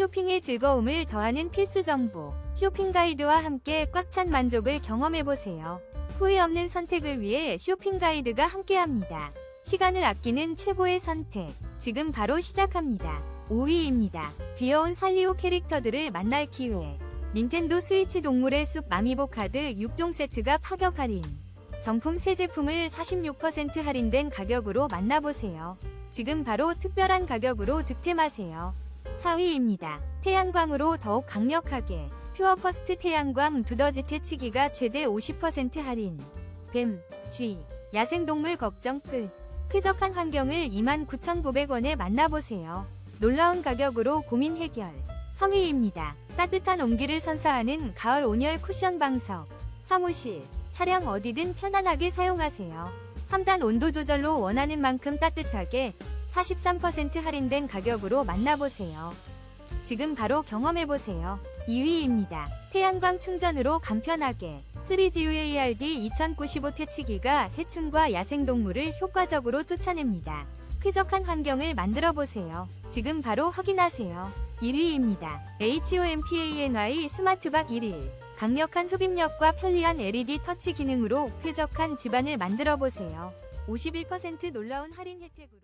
쇼핑의 즐거움을 더하는 필수 정보. 쇼핑 가이드와 함께 꽉 찬 만족을 경험해보세요. 후회 없는 선택을 위해 쇼핑 가이드가 함께합니다. 시간을 아끼는 최고의 선택. 지금 바로 시작합니다. 5위입니다. 귀여운 살리오 캐릭터들을 만날 기회. 닌텐도 스위치 동물의 숲 마미보 카드 6종 세트가 파격 할인. 정품 새 제품을 46% 할인된 가격으로 만나보세요. 지금 바로 특별한 가격으로 득템하세요. 4위입니다. 태양광으로 더욱 강력하게 퓨어 퍼스트 태양광 두더지 퇴치기가 최대 50% 할인. 뱀, 쥐, 야생동물 걱정 끝. 쾌적한 환경을 29,900원에 만나보세요. 놀라운 가격으로 고민 해결. 3위입니다. 따뜻한 온기를 선사하는 가을 온열 쿠션 방석. 사무실, 차량 어디든 편안하게 사용하세요. 3단 온도 조절로 원하는 만큼 따뜻하게 43% 할인된 가격으로 만나보세요. 지금 바로 경험해보세요. 2위입니다. 태양광 충전으로 간편하게 3GUARD 2095 퇴치기가 해충과 야생동물을 효과적으로 쫓아냅니다. 쾌적한 환경을 만들어보세요. 지금 바로 확인하세요. 1위입니다. HOMPANY 스마트박 1일 강력한 흡입력과 편리한 LED 터치 기능으로 쾌적한 집안을 만들어보세요. 51% 놀라운 할인 혜택으로